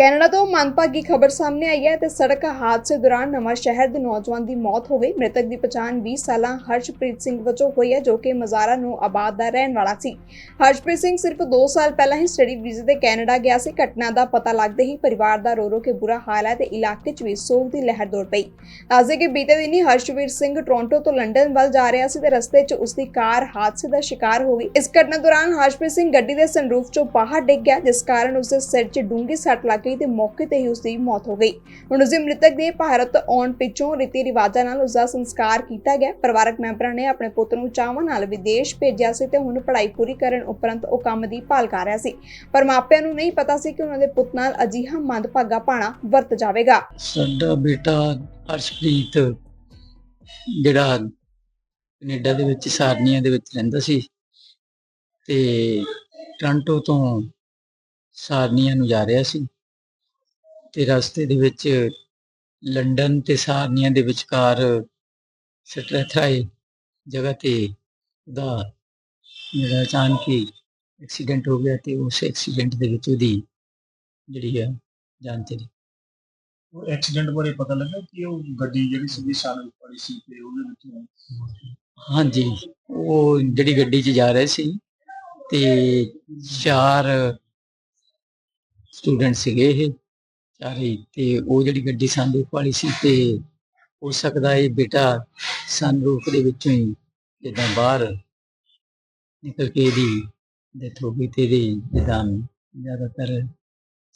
Canada ਤੋਂ ਮੰਦਭਾਗੀ ਖਬਰ ਸਾਹਮਣੇ ਆਈ ਹੈ ਤੇ ਸੜਕ ਹਾਦਸੇ ਦੌਰਾਨ ਨਵਾਂ ਸ਼ਹਿਰ ਦੇ ਨੌਜਵਾਨ ਦੀ ਮੌਤ ਹੋ ਗਈ। ਮ੍ਰਿਤਕ ਦੀ ਪਛਾਣ 20 ਸਾਲਾਂ ਹਰਸ਼ਪ੍ਰੀਤ ਸਿੰਘ ਵਜੋਂ ਹੋਈ ਹੈ, ਜੋ ਕਿ ਮਜ਼ਾਰਾ ਨੂੰ ਆਬਾਦ ਦਾ ਰਹਿਣ ਵਾਲਾ ਸੀ। ਹਰਸ਼ਪ੍ਰੀਤ ਸਿੰਘ ਸਿਰਫ 2 ਸਾਲ ਪਹਿਲਾਂ ਹੀ ਸਟੱਡੀ ਵੀਜ਼ੇ ਤੇ ਕੈਨੇਡਾ ਗਿਆ ਸੀ। ਘਟਨਾ ਦਾ ਪਤਾ ਲੱਗਦੇ ਹੀ ਪਰਿਵਾਰ ਦਾ ਰੋ ਰੋ ਕੇ ਬੁਰਾ ਹਾਲ ਹੈ ਤੇ ਇਲਾਕੇ 'ਚ ਵੀ ਸੋਗ ਦੀ ਲਹਿਰ ਦੌੜ ਪਈ। ਦੱਸਦੇ ਕਿ ਬੀਤੇ ਦਿਨ ਹੀ ਹਰਸ਼ਵੀਰ ਸਿੰਘ ਟੋਰਾਂਟੋ ਤੋਂ ਲੰਡਨ ਵੱਲ ਜਾ ਰਿਹਾ ਸੀ ਤੇ ਰਸਤੇ 'ਚ ਉਸ ਦੀ ਕਾਰ ਹਾਦਸੇ ਦਾ ਸ਼ਿਕਾਰ ਹੋ ਗਈ। ਇਸ ਘਟਨਾ ਦੌਰਾਨ ਹਰਸ਼ਪ੍ਰੀਤ ਸਿੰਘ ਗੱਡੀ ਦੇ ਸਨਰੂਫ 'ਚੋਂ ਬਾਹਰ ਡਿੱਗ ਗਿਆ, ਜਿਸ ਕਾਰਨ ਉਸ ਦੇ ਸਿਰ 'ਚ ਡੂੰਘੀ ਸੱਟ ਲੱਗ ਗਈ ਤੇ ਮੌਕੇ ਤੇ ਹੀ ਉਸ ਦੀ ਮੌਤ ਹੋ ਗਈ। ਹੁਣ ਉਸ ਦੇ ਮ੍ਰਿਤਕ ਦੇ ਭਾਰਤ ਆਉਣ ਪਿੱਛੋਂ ਰੀਤੀ ਰਿਵਾਜਾਂ ਨਾਲ ਉਸ ਦਾ ਸੰਸਕਾਰ ਕੀਤਾ ਗਿਆ। ਪਰਿਵਾਰਕ ਮੈਂਬਰਾਂ ਨੇ ਆਪਣੇ ਪੁੱਤ ਨੂੰ ਚਾਵਾਂ ਨਾਲ ਵਿਦੇਸ਼ ਭੇਜਿਆ ਸੀ ਤੇ ਹੁਣ ਪੜ੍ਹਾਈ ਪੂਰੀ ਕਰਨ ਉਪਰੰਤ ਉਹ ਕੰਮ ਦੀ ਭਾਲ ਕਰ ਰਿਹਾ ਸੀ। ਪਰ ਮਾਪਿਆਂ ਨੂੰ ਨਹੀਂ ਪਤਾ ਸੀ ਕਿ ਉਹਨਾਂ ਦੇ ਪੁੱਤ ਨਾਲ ਅਜਿਹਾ ਮੰਦਭਾਗਾ ਪਾਣਾ ਵਰਤ ਜਾਵੇਗਾ। ਸਾਡਾ ਬੇਟਾ ਹਰਸ਼ਪ੍ਰੀਤ ਜਿਹੜਾ ਕੈਨੇਡਾ ਦੇ ਵਿੱਚ, ਸਾਰਨੀਆ ਦੇ ਵਿੱਚ ਰਹਿੰਦਾ ਸੀ ਤੇ ਟ੍ਰਾਂਟੋ ਤੋਂ ਸਾਰਨੀਆਂ ਨੂੰ ਜਾ ਰਿਹਾ ਸੀ। ਤੇ ਰਸਤੇ ਦੇ ਵਿੱਚ ਲੰਡਨ ਤੇ ਸਾਰਨੀਆਂ ਦੇ ਵਿਚਕਾਰ ਸਟ੍ਰੈਥਰਾਏ ਜਗ੍ਹਾ ਤੇ ਦਾ ਜਿਹੜਾ ਅਚਾਨਕ ਐਕਸੀਡੈਂਟ ਹੋ ਗਿਆ ਤੇ ਉਸ ਐਕਸੀਡੈਂਟ ਦੇ ਵਿੱਚ ਉਹਦੀ ਜਿਹੜੀ ਆ ਜਾਨ ਚਲੀ ਉਹ ਐਕਸੀਡੈਂਟ ਬਾਰੇ ਪਤਾ ਲੱਗਾ ਕਿ ਉਹ ਗੱਡੀ ਜਿਹੜੀ ਸੀਗੀ ਸਾਲ ਵਾਲੀ ਸੀ ਤੇ ਉਹਦੇ ਵਿੱਚ ਹਾਂਜੀ ਉਹ ਜਿਹੜੀ ਗੱਡੀ 'ਚ ਜਾ ਰਹੇ ਸੀ ਤੇ ਚਾਰ ਸਟੂਡੈਂਟ ਸੀਗੇ ਇਹ। ਚਾਰੇ ਤੇ ਉਹ ਜਿਹੜੀ ਗੱਡੀ ਸੰਦੂਕ ਵਾਲੀ ਸੀ ਤੇ ਹੋ ਸਕਦਾ ਇਹ ਬੇਟਾ ਸੰਦੂਕ ਦੇ ਵਿੱਚੋਂ ਹੀ ਜਿੱਦਾਂ ਬਾਹਰ ਨਿਕਲ ਕੇ ਇਹਦੀ ਡੈਥ ਹੋ ਗਈ ਤੇ ਇਹਦੇ ਜਿੱਦਾਂ ਜ਼ਿਆਦਾਤਰ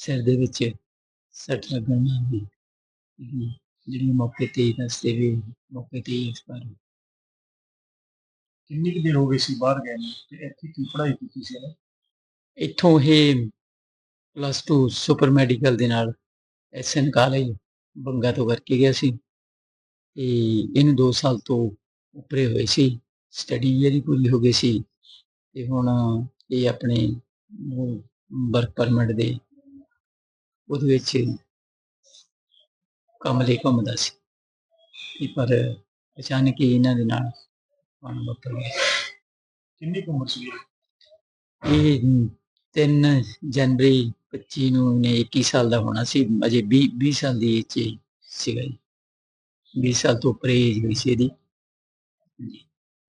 ਸਿਰ ਦੇ ਵਿੱਚ ਸੱਟ ਲੱਗਣ ਨਾਲ ਵੀ ਜਿਹੜੀ ਮੌਕੇ ਤੇ ਦੱਸਦੇ ਵੀ ਮੌਕੇ ਤੇ ਹੋ ਗਈ। ਕਿੰਨੀ ਕੁ ਦੇਰ ਹੋ ਗਈ ਸੀ ਬਾਹਰ ਗਏ ਨੂੰ ਤੇ ਇੱਥੇ ਕੀ ਪੜ੍ਹਾਈ ਕੀਤੀ ਸੀ ਇਹਨੇ ਇੱਥੋਂ ਇਹ ਪਲੱਸ 2 ਸੁਪਰ ਮੈਡੀਕਲ ਦੇ ਨਾਲ ਐਸਐਨ ਕਾਲਜ ਬੰਗਾ ਤੋਂ ਕਰਕੇ ਗਿਆ ਸੀ ਤੇ ਇਹਨੂੰ 2 ਸਾਲ ਤੋਂ ਉੱਪਰੇ ਹੋਏ ਸੀ ਸਟੱਡੀ ਇਹਦੀ ਪੂਰੀ ਹੋ ਗਈ ਸੀ ਤੇ ਹੁਣ ਇਹ ਆਪਣੇ ਵਰਕ ਪਰਮਿਟ ਦੇ ਉਹਦੇ ਵਿੱਚ ਕੰਮ ਲਈ ਘੁੰਮਦਾ ਸੀ ਤੇ ਪਰ ਅਚਾਨਕ ਹੀ ਇਹਨਾਂ ਦੇ ਨਾਲ ਪਾਣ ਗਿਆ। ਕਿੰਨੀ ਉਮਰ ਸੀ? ਇਹ 3 ਜਨਵਰੀ 25 ਨੂੰ ਨੇ 21 ਸਾਲ ਦਾ ਹੋਣਾ ਸੀ ਅਜੇ 20 20 ਸਾਲ ਦੀ ਏਜ 'ਚ ਸੀਗਾ ਜੀ। 20 ਸਾਲ ਤੋਂ ਉੱਪਰ ਏਜ ਹੋਈ ਸੀ ਇਹਦੀ।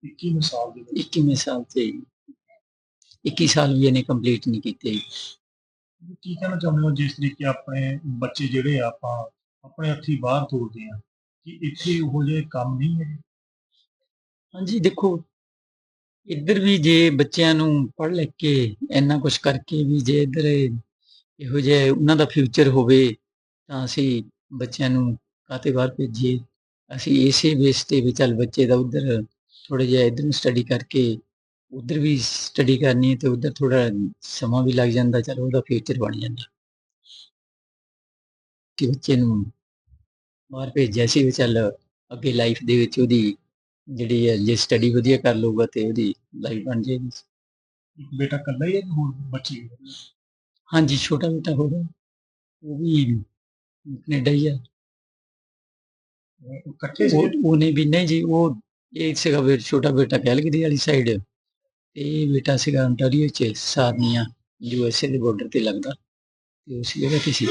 21 ਸਾਲ ਦੇ ਵਿੱਚ 21ਵੇਂ ਸਾਲ ਤੇ 21 ਸਾਲ ਵੀ ਇਹਨੇ ਕੰਪਲੀਟ ਨਹੀਂ ਕੀਤੇ। ਕੀ ਕਹਿਣਾ ਚਾਹੁੰਦੇ ਹੋ ਜਿਸ ਤਰੀਕੇ ਆਪਣੇ ਬੱਚੇ ਜਿਹੜੇ ਆ ਆਪਾਂ ਆਪਣੇ ਹੱਥੀ ਬਾਹਰ ਤੋਰਦੇ ਆ ਕਿ ਇੱਥੇ ਉਹੋ ਜਿਹੇ ਕੰਮ ਨਹੀਂ ਹੈ ਹਾਂਜੀ ਦੇਖੋ ਇੱਧਰ ਵੀ ਜੇ ਬੱਚਿਆਂ ਨੂੰ ਪੜ੍ਹ ਲਿਖ ਕੇ ਇੰਨਾ ਕੁਝ ਕਰਕੇ ਵੀ ਜੇ ਇੱਧਰ ਇਹੋ ਜਿਹੇ ਉਹਨਾਂ ਦਾ ਫਿਊਚਰ ਹੋਵੇ ਤਾਂ ਅਸੀਂ ਬੱਚਿਆਂ ਨੂੰ ਕਾਤੇ ਬਾਹਰ ਭੇਜੀਏ। ਅਸੀਂ ਇਸੇ ਬੇਸ ਤੇ ਵੀ ਚੱਲ ਬੱਚੇ ਦਾ ਉਧਰ ਥੋੜਾ ਜਿਹਾ ਇੱਧਰ ਨੂੰ ਸਟੱਡੀ ਕਰਕੇ ਉਧਰ ਵੀ ਸਟੱਡੀ ਕਰਨੀ ਹੈ ਤੇ ਉਧਰ ਥੋੜਾ ਸਮਾਂ ਵੀ ਲੱਗ ਜਾਂਦਾ, ਚਲ ਉਹਦਾ ਫਿਊਚਰ ਬਣ ਜਾਂਦਾ। ਕਿ ਬੱਚੇ ਨੂੰ ਬਾਹਰ ਭੇਜਿਆ ਸੀ ਵੀ ਚੱਲ ਅੱਗੇ ਲਾਈਫ ਦੇ ਵਿੱਚ ਉਹਦੀ ਜਿਹੜੀ ਹੈ, ਜੇ ਸਟੱਡੀ ਵਧੀਆ ਕਰ ਲਊਗਾ ਤੇ ਉਹਦੀ ਲਾਈਫ ਬਣ ਜਾਏਗੀ। ਬੇਟਾ ਇਕੱਲਾ ਹੀ ਹੈ ਕਿ ਹੋਰ ਬੱਚੇ? ਹਾਂਜੀ ਛੋਟਾ ਬੇਟਾ ਹੋਗਾ ਉਹ ਵੀ ਕੈਨੇਡਾ ਹੀ ਆ। ਉਹ ਇਕੱਠੇ ਸੀ? ਉਹ ਉਹਨੇ ਵੀ ਨਹੀਂ ਜੀ ਉਹ ਇਹ ਸੀਗਾ ਵੀ ਛੋਟਾ ਬੇਟਾ ਕੈਲਗਰੀ ਵਾਲੀ ਸਾਈਡ ਤੇ ਇਹ ਬੇਟਾ ਸੀਗਾ ਅੰਟਾਰੀਓ ਚ ਸਾਰਨੀਆ ਯੂ ਐਸ ਏ ਦੇ ਬਾਰਡਰ ਤੇ ਲੱਗਦਾ। ਤੇ ਉਸ ਜਗ੍ਹਾ ਤੇ ਸੀ।